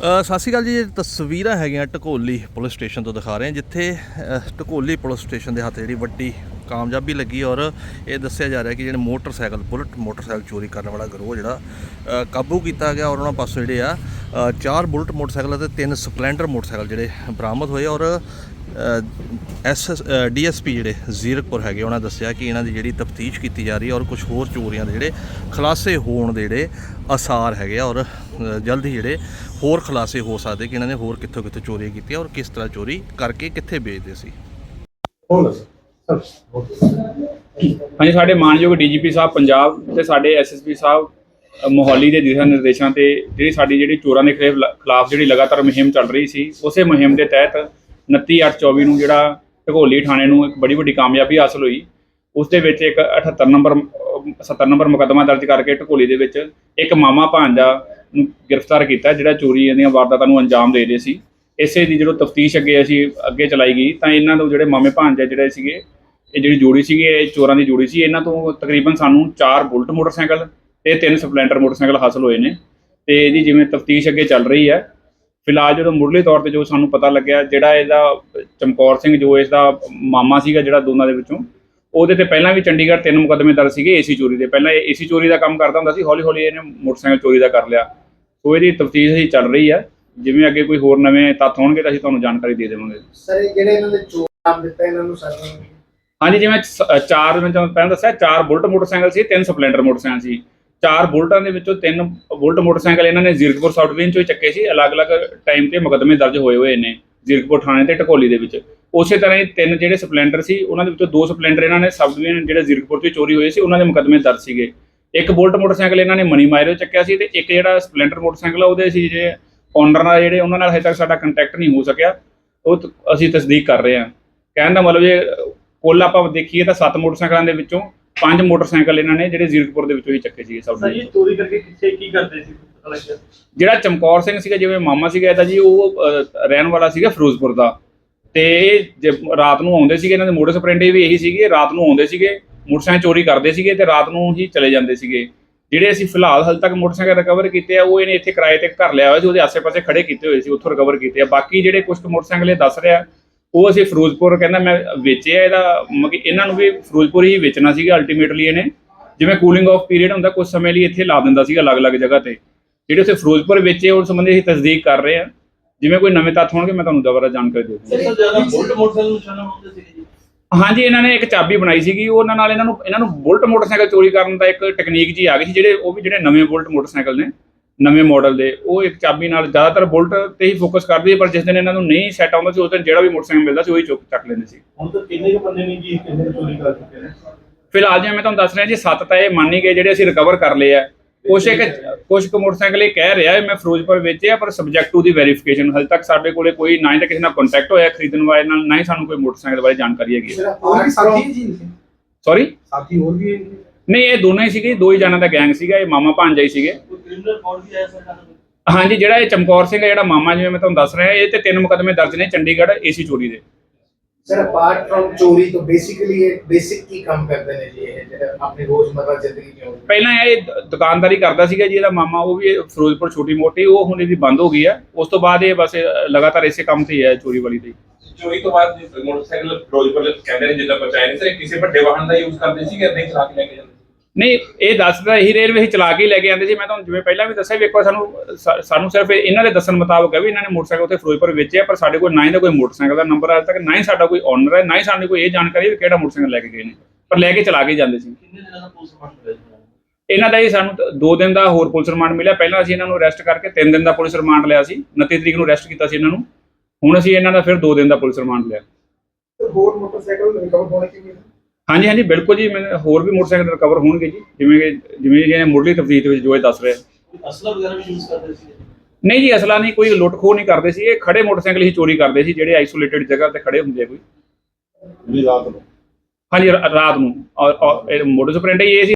ਸਤਿ ਸ਼੍ਰੀ ਅਕਾਲ ਜੀ ਇਹ ਤਸਵੀਰਾਂ ਹੈਗੀਆਂ ਢਕੋਲੀ ਪੁਲਿਸ ਸਟੇਸ਼ਨ ਤੋਂ ਦਿਖਾ ਰਹੇ ਹਾਂ ਜਿੱਥੇ ਅ, ਢਕੋਲੀ ਪੁਲਿਸ ਸਟੇਸ਼ਨ ਦੇ ਹੱਥ ਜਿਹੜੀ ਵੱਡੀ ਕਾਮਯਾਬੀ ਲੱਗੀ ਔਰ ਇਹ ਦੱਸਿਆ ਜਾ ਰਿਹਾ ਕਿ ਜਿਹੜੇ ਮੋਟਰਸਾਈਕਲ ਬੁਲਟ ਮੋਟਰਸਾਈਕਲ ਚੋਰੀ ਕਰਨ ਵਾਲਾ ਗਰੋਹ ਜਿਹੜਾ ਕਾਬੂ ਕੀਤਾ ਗਿਆ ਔਰ ਉਹਨਾਂ ਪਾਸੋਂ ਜਿਹੜੇ ਆ ਚਾਰ ਬੁਲਟ ਮੋਟਰਸਾਈਕਲ ਅਤੇ ਤਿੰਨ ਸਪਲੈਂਡਰ ਮੋਟਰਸਾਈਕਲ ਜਿਹੜੇ ਬਰਾਮਦ ਹੋਏ ਔਰ ਐਸ ਡੀਐਸਪੀ ਜਿਹੜੇ ਜ਼ੀਰਕਪੁਰ ਹੈਗੇ ਉਹਨਾਂ ਦੱਸਿਆ ਕਿ ਇਹਨਾਂ ਦੀ ਜਿਹੜੀ ਤਫਤੀਸ਼ ਕੀਤੀ ਜਾ ਰਹੀ ਹੈ ਔਰ ਕੁਝ ਹੋਰ ਚੋਰੀਆਂ ਦੇ ਜਿਹੜੇ ਖੁਲਾਸੇ ਹੋਣ ਦੇ ਜਿਹੜੇ ਆਸਾਰ ਹੈਗੇ ਆ ਔਰ ਜਲਦ ਹੀ ਜਿਹੜੇ ਹੋਰ ਖੁਲਾਸੇ ਹੋ ਸਕਦੇ ਕਿ ਇਹਨਾਂ ਨੇ ਹੋਰ ਕਿੱਥੋਂ ਕਿੱਥੋਂ ਚੋਰੀ ਕੀਤੀ ਔਰ ਕਿਸ ਤਰ੍ਹਾਂ ਚੋਰੀ ਕਰਕੇ ਕਿੱਥੇ ਵੇਚਦੇ ਸੀ। ਸਰ। ਹਾਂਜੀ ਸਾਡੇ ਮਾਨਯੋਗ ਡੀਜੀਪੀ ਸਾਹਿਬ ਪੰਜਾਬ ਤੇ ਸਾਡੇ ਐਸਐਸਪੀ ਸਾਹਿਬ ਮੋਹਾਲੀ ਦੇ ਦਿਸ਼ਾ ਨਿਰਦੇਸ਼ਾਂ ਤੇ ਜਿਹੜੀ ਸਾਡੀ ਜਿਹੜੀ ਚੋਰਾਂ ਦੇ ਖਿਲਾਫ ਖਿਲਾਫ ਜਿਹੜੀ ਲਗਾਤਾਰ ਮੁਹਿੰਮ ਚੱਲ ਰਹੀ ਸੀ ਉਸੇ ਮੁਹਿੰਮ ਦੇ ਤਹਿਤ 29/8/24 ਨੂੰ ਜਿਹੜਾ ਢਗੋਲੀ ਥਾਣੇ ਨੂੰ ਇੱਕ ਬੜੀ ਵੱਡੀ ਕਾਮਯਾਬੀ ਹਾਸਲ ਹੋਈ। ਉਸ ਦੇ ਵਿੱਚ ਇੱਕ 78 ਨੰਬਰ 70 ਨੰਬਰ ਮੁਕੱਦਮਾ ਦਰਜ ਕਰਕੇ ਢਕੋਲੀ ਦੇ ਵਿੱਚ ਇੱਕ ਮਾਮਾ ਭਾਂਜਾ ਨੂੰ ਗ੍ਰਿਫਤਾਰ ਕੀਤਾ ਜਿਹੜਾ ਚੋਰੀ ਦੀਆਂ ਵਾਰਦਾਤਾਂ ਨੂੰ ਅੰਜਾਮ ਦੇ ਰਹੇ ਸੀ। ਇਸੇ ਦੀ ਜਦੋਂ ਤਫਤੀਸ਼ ਅੱਗੇ ਅਸੀਂ ਅੱਗੇ ਚਲਾਈ ਗਈ ਤਾਂ ਇਹਨਾਂ ਤੋਂ ਜਿਹੜੇ ਮਾਮੇ ਭਾਂਜਾ ਜਿਹੜੇ ਸੀਗੇ, ਇਹ ਜਿਹੜੀ ਜੋੜੀ ਸੀਗੀ, ਇਹ ਚੋਰਾਂ ਦੀ ਜੋੜੀ ਸੀ। ਇਹਨਾਂ ਤੋਂ ਤਕਰੀਬਨ ਸਾਨੂੰ ਚਾਰ ਬੁਲਟ ਮੋਟਰਸਾਈਕਲ ਤੇ ਤਿੰਨ ਸਪਲੈਂਡਰ ਮੋਟਰਸਾਈਕਲ ਹਾਸਲ ਹੋਏ ਨੇ। ਤੇ ਇਹਦੀ ਜਿਵੇਂ ਤਫਤੀਸ਼ ਅੱਗੇ ਚੱਲ ਰਹੀ ਹੈ, ਫਿਲਹਾਲ ਜਦੋਂ ਮੁੱਢਲੇ ਤੌਰ ਤੇ ਜੋ ਸਾਨੂੰ ਪਤਾ ਲੱਗਿਆ, ਜਿਹੜਾ ਇਹਦਾ ਚਮਕੌਰ ਸਿੰਘ ਜੋ ਇਸ ਦਾ ਮਾਮਾ ਸੀਗਾ ਜਿਹੜਾ ਦੋਨਾਂ ਦੇ ਵਿੱਚੋਂ ਉਹਦੇ ਤੇ ਪਹਿਲਾਂ ਵੀ ਚੰਡੀਗੜ੍ਹ ਤਿੰਨ ਮੁਕੱਦਮੇ ਦਰਜ ਸੀਗੇ ਏਸੀ ਚੋਰੀ ਦੇ। ਪਹਿਲਾਂ ਇਹ ਏਸੀ ਚੋਰੀ ਦਾ ਕੰਮ ਕਰਦਾ ਹੁੰਦਾ ਸੀ ਹੌਲੀ ਹੌਲੀ ਇਹਨੇ ਮੋਟਰਸਾਈਕਲ ਚੋਰੀ ਦਾ ਕਰ ਲਿਆ। ਸੋ ਇਹਦੀ ਤਫਤੀਸ਼ ਹੀ ਚੱਲ ਰਹੀ ਹੈ ਜਿਵੇਂ ਅੱਗੇ ਕੋਈ ਹੋਰ ਨਵੇਂ ਤੱਥ ਹੋਣਗੇ ਤਾਂ ਅਸੀਂ ਤੁਹਾਨੂੰ ਜਾਣਕਾਰੀ ਦੇ ਦੇਵਾਂਗੇ। ਸਰ ਇਹ ਜਿਹੜੇ ਇਹਨਾਂ ਦੇ ਚੋਰ ਨਾਮ ਦਿੱਤਾ ਇਹਨਾਂ ਨੂੰ ਸਾਨੂੰ ਹਾਂਜੀ ਜਿਵੇਂ ਚਾਰ ਮੈਂ ਤੁਹਾਨੂੰ ਪਹਿਲਾਂ ਦੱਸਿਆ ਚਾਰ ਬੁਲਟ ਮੋਟਰਸਾਈਕਲ ਸੀ ਤਿੰਨ ਸਪਲੈਂਡਰ ਮੋਟਰਸਾਈਕਲ ਸੀ। ਚਾਰ ਬੁਲਟਾਂ ਦੇ ਵਿੱਚੋਂ ਤਿੰਨ ਬੁਲਟ ਮੋਟਰਸਾਈਕਲ ਇਹਨਾਂ ਨੇ ਜ਼ੀਰਕਪੁਰ ਸਾਊਥ ਡਿਵੀਜ਼ਨ ਚੋਂ ਚੱਕੇ ਸੀ। ਅਲੱਗ-ਅਲੱਗ ਟਾਈਮ ਤੇ ਮੁਕੱਦਮੇ ਦਰਜ ਹੋਏ ਹੋਏ ਨੇ ਜ਼ੀਰਕਪੁਰ ਥਾਣੇ ਤੇ ਢਕੋਲੀ ਦੇ ਵਿੱਚ। ਉਸੇ ਤਰ੍ਹਾਂ ਹੀ ਤਿੰਨ ਜਿਹੜੇ ਸਪਲੈਂਡਰ ਸੀ ਉਹਨਾਂ ਦੇ ਵਿੱਚੋਂ ਦੋ ਸਪਲੈਂਡਰ ਇਹਨਾਂ ਨੇ ਸਬ ਡਿਵੀਜ਼ਨ ਜਿਹੜੇ ਜ਼ੀਰਕਪੁਰ ਤੋਂ ਚੋਰੀ ਹੋਏ ਸੀ ਉਹਨਾਂ ਦੇ ਮੁਕੱਦਮੇ ਦਰਜ ਸੀਗੇ। ਇੱਕ ਬੁਲਟ ਮੋਟਰਸਾਈਕਲ ਇਹਨਾਂ ਨੇ ਮਨੀ ਮਾਇਰੋ ਚੱਕਿਆ ਸੀ ਤੇ ਇੱਕ ਜਿਹੜਾ ਸਪਲੈਂਡਰ ਮੋਟਰਸਾਈਕਲ ਆ ਉਹਦੇ ਸੀ ਜਿਹੜੇ ਓਨਰ ਨਾਲ ਜਿਹੜੇ ਉਹਨਾਂ ਨਾਲ ਹਜੇ ਤੱਕ ਸਾਡਾ ਕੰਟੈਕਟ ਨਹੀਂ ਹੋ ਸਕਿਆ। ਉਹ ਅਸੀਂ ਤਸਦੀਕ ਕਰ ਰਹੇ ਹਾਂ। ਕਹਿਣ ਦਾ ਮਤਲਬ ਇਹ ਕੁੱਲ ਆਪਾਂ ਦੇਖੀਏ ਤਾਂ ਸੱਤ ਮੋਟਰਸਾਈਕਲਾਂ ਦੇ ਵਿੱਚੋਂ ਪੰਜ ਮੋਟਰਸਾਈਕਲ ਇਹਨਾਂ ਨੇ ਜਿਹੜੇ ਜ਼ੀਰਕਪੁਰ ਦੇ ਵਿੱਚੋਂ ਹੀ ਚੱਕੇ ਸੀਗੇ ਸਭ ਜੀ ਚੋਰੀ ਕਰਕੇ ਕਿੱਥੇ ਕੀ ਕਰਦੇ ਸੀ ਜਿਹੜਾ ਚਮਕੌਰ ਸਿੰਘ ਸੀਗਾ ਜਿਵੇਂ ਮਾਮਾ ਸੀਗਾ ਇਹਦਾ ਜੀ ਉਹ ਰਹਿਣ ਵਾਲਾ ਸੀਗਾ ਫਿਰੋਜ਼ਪੁਰ ਦਾ। ਤੇ ਇਹ ਜੇ ਰਾਤ ਨੂੰ ਆਉਂਦੇ ਸੀਗੇ, ਇਹਨਾਂ ਦੇ ਮੋਟਰ ਸਪਰੈਂਡੇ ਵੀ ਇਹੀ ਸੀਗੇ, ਰਾਤ ਨੂੰ ਆਉਂਦੇ ਸੀਗੇ, ਮੋਟਰਸਾਈਕਲ ਚੋਰੀ ਕਰਦੇ ਸੀਗੇ ਤੇ ਰਾਤ ਨੂੰ ਹੀ ਚਲੇ ਜਾਂਦੇ ਸੀਗੇ। ਜਿਹੜੇ ਅਸੀਂ ਫਿਲਹਾਲ ਹਾਲ ਤੱਕ ਮੋਟਰਸਾਈਕਲ ਰਿਕਵਰ ਕੀਤੇ ਆ, ਉਹ ਇਹਨੇ ਇੱਥੇ ਕਿਰਾਏ ਤੇ ਘਰ ਲਿਆ ਹੋਇਆ ਸੀ, ਉਹਦੇ ਆਸੇ-ਪਾਸੇ ਖੜੇ ਕੀਤੇ ਹੋਏ ਸੀ, ਉੱਥੋਂ ਰਿਕਵਰ ਕੀਤੇ ਆ। ਬਾਕੀ ਜਿਹੜੇ ਕੁਝ ਕੁ ਮੋਟਰਸਾਈਕਲ ਇਹ ਦੱਸ ਰਿਹਾ, ਉਹ ਅਸੀਂ ਫਿਰੋਜ਼ਪੁਰ ਕਹਿੰਦਾ ਮੈਂ ਵੇਚਿਆ ਇਹਦਾ, ਮਤਲਬ ਕਿ ਇਹਨਾਂ ਨੂੰ ਵੀ ਫਿਰੋਜ਼ਪੁਰ ਹੀ ਵੇਚਣਾ ਸੀਗਾ ਅਲਟੀਮੇਟਲੀ ਇਹਨੇ। ਜਿਵੇਂ ਕੂਲਿੰਗ ਆਫ ਪੀਰੀਅਡ ਹੁੰਦਾ ਕੁਝ ਸਮੇਂ ਲਈ ਇੱਥੇ ਲਾ ਦਿੰਦਾ ਸੀਗਾ ਅਲੱਗ-ਅਲੱਗ ਜਗ੍ਹਾ ਤੇ। ਜਿਹੜੇ ਉੱਥੇ ਫਿਰੋਜ਼ਪੁਰ ਵੇਚੇ ਉਸ ਸੰਬੰਧੀ ਅਸੀਂ ਤਸਦੀਕ ਕਰ ਰਹੇ ਹਾਂ ਜਿਵੇਂ ਕੋਈ ਨਵੇਂ ਤੱਥ ਹੋਣਗੇ ਮੈਂ ਤੁਹਾਨੂੰ ਦੁਬਾਰਾ ਜਾਣਕਾਰੀ ਦੇ ਦੂੰਗਾ। ਸਰ ਜ਼ਿਆਦਾ ਬੁਲਟ ਮੋਟਰਸਾਈਕਲ ਨੂੰ ਨਿਸ਼ਾਨਾ ਬਣਾਉਂਦੇ ਸੀ ਜੀ। ਹਾਂਜੀ ਇਹਨਾਂ ਨੇ ਇੱਕ ਚਾਬੀ ਬਣਾਈ ਸੀਗੀ ਉਹਨਾਂ ਨਾਲ ਇਹਨਾਂ ਨੂੰ ਇਹਨਾਂ ਨੂੰ ਬੁਲਟ ਮੋਟਰਸਾਈਕਲ ਚੋਰੀ ਕਰਨ ਦਾ ਇੱਕ ਟੈਕਨੀਕ ਜੀ ਆ ਗਈ ਸੀ ਜਿਹੜੇ ਉਹ ਵੀ ਜਿਹੜੇ ਨਵੇਂ ਬੁਲਟ ਮੋਟਰਸਾਈਕਲ ਨੇ ਨਵੇਂ ਮਾਡਲ ਦੇ ਉਹ ਇੱਕ ਚਾਬੀ ਨਾਲ ਜ਼ਿਆਦਾਤਰ ਬੁਲਟ ਤੇ ਹੀ ਫੋਕਸ ਕਰਦੀ ਹੈ ਪਰ ਜਿਸ ਦਿਨ ਇਹਨਾਂ ਨੂੰ ਨਹੀਂ ਸੈੱਟ ਆਉਂਦਾ ਸੀ ਉਸ ਦਿਨ ਜਿਹੜਾ ਵੀ ਮੋਟਰਸਾਈਕਲ ਮਿਲਦਾ ਸੀ ਉਹੀ ਚੁੱਕ ਚੱਕ ਲੈਂਦੇ ਸੀ। ਹੁਣ ਤਾਂ ਕਿੰਨੇ ਕੁ ਬੰਦੇ ਨੇ ਜੀ ਕਿੰਨੇ ਚੋਰੀ ਕਰ ਚੁੱਕੇ ਨੇ? ਫਿਲਹਾਲ ਜਿਵੇਂ ਮੈਂ ਤੁਹਾਨੂੰ ਦੱਸ ਰਿਹਾ ਜੀ ਸੱਤ ਤਾਂ ਇਹ ਮੰਨ ਹੀ ਗਏ ਜਿਹੜੇ ਅਸੀਂ ਰਿਕਵਰ ਕਰ ਲਏ ਆ। ਕੁਛ ਇੱਕ ਕੁਛ ਕੁ ਮੋਟਰਸਾਈਕਲ ਇਹ ਕਹਿ ਰਿਹਾ ਹੈ ਮੈਂ ਫਿਰੋਜ਼ਪੁਰ ਵੇਚਿਆ ਪਰ ਸਬਜੈਕਟ ਟੂ ਦੀ ਵੈਰੀਫਿਕੇਸ਼ਨ ਹਜੇ ਤੱਕ ਸਾਡੇ ਕੋਲੇ ਕੋਈ ਨਾ ਹੀ ਤਾਂ ਕਿਸੇ ਨਾਲ ਕੰਟੈਕਟ ਹੋਇਆ ਖਰੀਦਣ ਵਾਲੇ ਨਾਲ ਨਾ ਹੀ ਸਾਨੂੰ ਕੋਈ ਮੋਟਰਸਾਈਕਲ ਬਾਰੇ ਜਾਣਕਾਰੀ ਹੈਗੀ ਹੈ? ਸੌਰੀ ਸਾਥੀ ਹੋਰ ਵੀ ਹੈ ਇਨਕੇ? ਨਹੀਂ ਇਹ ਦੋਨੋਂ ਹੀ ਸੀਗੇ ਦੋ ਹੀ ਜਣਾਂ ਦਾ ਗੈਂਗ ਸੀਗਾ ਇਹ ਮਾਮਾ ਭਾਂਜਾ ਹੀ ਸੀਗੇ। ਹਾਂਜੀ ਜਿਹੜਾ ਇਹ ਚਮਕੌਰ ਸਿੰਘ ਹੈ ਜਿਹੜਾ ਮਾਮਾ ਜਿਵੇਂ ਮੈਂ ਤੁਹਾਨੂੰ ਦੱਸ ਰਿਹਾ ਇਹ ਤੇ ਤਿੰਨ ਮੁਕੱਦਮੇ ਦਰਜ ਨੇ ਚੰਡੀਗੜ੍ਹ ਏਸੀ ਚੋਰੀ ਦੇ। ਸਰ ਅਪਾਰਟ ਫਰਮ ਚੋਰੀ ਤੋਂ ਬੇਸਿਕਲੀ ਇਹ ਬੇਸਿਕ ਕੀ ਕੰਮ ਕਰਦੇ ਨੇ ਜੀ ਇਹ ਜਿਹੜਾ ਆਪਣੀ ਰੋਜ਼ਮਰਰਾ ਜ਼ਿੰਦਗੀ ਚ ਪਹਿਲਾਂ ਇਹ ਦੁਕਾਨਦਾਰੀ ਕਰਦਾ ਸੀਗਾ ਜੀ ਇਹਦਾ ਮਾਮਾ ਉਹ ਵੀ ਫਿਰੋਜ਼ਪੁਰ ਛੋਟੀ ਮੋਟੀ ਉਹ ਹੁਣ ਇਹਦੀ ਬੰਦ ਹੋ ਗਈ ਹੈ ਉਸ ਤੋਂ ਬਾਅਦ ਇਹ ਬਸ ਲਗਾਤਾਰ ਇਸੇ ਕੰਮ ਤੇ ਹੀ ਹੈ ਚੋਰੀ ਵਾਲੀ ਤੇ। ਚੋਰੀ ਤੋਂ ਬਾਅਦ ਜੇ ਮੋਟਰਸਾਈਕਲ ਫਿਰੋਜ਼ਪੁਰ ਕਹਿੰਦੇ ਨੇ ਜਿੱਦਾਂ ਪਹੁੰਚਾਏ ਨੇ ਸਰ ਕਿਸੇ ਵੱਡੇ ਵਾਹਨ ਦਾ ਯੂਜ਼ ਕਰਦੇ ਸੀ ਕਿ ਹੀ ਚਲਾ ਕੇ ਲੈ ਕੇ ਜਾਂਦੇ? ਨਹੀਂ ਇਹ ਦੱਸਦਾ ਇਹੀ ਰੇਲਵੇ ਹੀ ਚਲਾ ਕੇ ਹੀ ਲੈ ਕੇ ਆਉਂਦੇ ਸੀ ਮੈਂ ਤੁਹਾਨੂੰ ਜਿਵੇਂ ਪਹਿਲਾਂ ਵੀ ਦੱਸਿਆ ਵੀ ਇੱਕ ਵਾਰ ਸਾਨੂੰ ਸਾਨੂੰ ਸਿਰਫ ਇਹਨਾਂ ਦੇ ਦੱਸਣ ਮੁਤਾਬਕ ਹੈ ਵੀ ਇਹਨਾਂ ਨੇ ਮੋਟਰਸਾਈਕਲ ਉੱਥੇ ਫਿਰੋਜ਼ਪੁਰ ਵੇਚਿਆ ਪਰ ਸਾਡੇ ਕੋਲ ਨਾ ਹੀ ਦਾ ਕੋਈ ਮੋਟਰਸਾਈਕਲ ਦਾ ਨੰਬਰ ਅੱਜ ਤੱਕ ਨਾ ਹੀ ਸਾਡਾ ਕੋਈ ਓਨਰ ਹੈ ਨਾ ਹੀ ਸਾਨੂੰ ਕੋਈ ਇਹ ਜਾਣਕਾਰੀ ਵੀ ਕਿਹੜਾ ਮੋਟਰਸਾਈਕਲ ਲੈ ਕੇ ਗਏ ਨੇ। ਪਰ ਲੈ ਕੇ ਚਲਾ ਕੇ ਹੀ ਜਾਂਦੇ ਸੀ। ਕਿੰਨੇ ਦਾ ਇਹਨਾਂ ਦਾ ਹੀ ਸਾਨੂੰ 2 ਦਿਨ ਦਾ ਹੋਰ ਪੁਲਿਸ ਰਿਮਾਂਡ ਮਿਲਿਆ। ਪਹਿਲਾਂ ਅਸੀਂ ਇਹਨਾਂ ਨੂੰ ਅਰੈਸਟ ਕਰਕੇ 3 ਦਿਨ ਦਾ ਪੁਲਿਸ ਰਿਮਾਂਡ ਲਿਆ ਸੀ। 29 ਤਰੀਕ ਨੂੰ ਅਰੈਸਟ ਕੀਤਾ ਸੀ ਇਹਨਾਂ ਨੂੰ। ਹੁਣ ਅਸੀਂ ਇਹਨਾਂ ਦਾ ਫਿਰ 2 ਦਿਨ ਦਾ ਪੁਲਿਸ ਰਿਮਾਂਡ ਲਿਆ। ਹੋਰ ਮੋਟਰਸਾਈਕਲ ਰਿਕਵਰ ਹੋਣੇ ਕੀ ਮਿਲੇ ਹਾਂਜੀ ਹਾਂਜੀ ਬਿਲਕੁਲ ਜੀ। ਮੈਂ ਹੋਰ ਵੀ ਮੋਟਰਸਾਈਕਲ ਰਿਕਵਰ ਹੋਣਗੇ ਜੀ। ਜਿਵੇਂ ਕਿ ਜਿਵੇਂ ਕਿ ਮੁੱਢਲੀ ਤਫਤੀਸ਼ ਵਿੱਚ ਜੋ ਇਹ ਦੱਸ ਰਿਹਾ। ਅਸਲਾ ਵਗੈਰਾ ਵੀ ਯੂਜ਼ ਕਰਦੇ ਸੀ? ਨਹੀਂ ਜੀ ਅਸਲਾ ਨਹੀਂ। ਕੋਈ ਲੁੱਟ ਖੋਹ ਨਹੀਂ ਕਰਦੇ ਸੀ। ਇਹ ਖੜੇ ਮੋਟਰਸਾਈਕਲ ਹੀ ਚੋਰੀ ਕਰਦੇ ਸੀ ਜਿਹੜੇ ਆਈਸੋਲੇਟਡ ਜਗ੍ਹਾ ਤੇ ਖੜੇ ਹੁੰਦੇ ਆ ਕੋਈ। ਜਿਹੜੀ ਰਾਤ ਨੂੰ। ਹਾਂਜੀ ਰਾ- ਰਾਤ ਨੂੰ। ਔਰ- ਔਰ ਇਹ ਮੋਟਰ ਇਹ ਸੀ।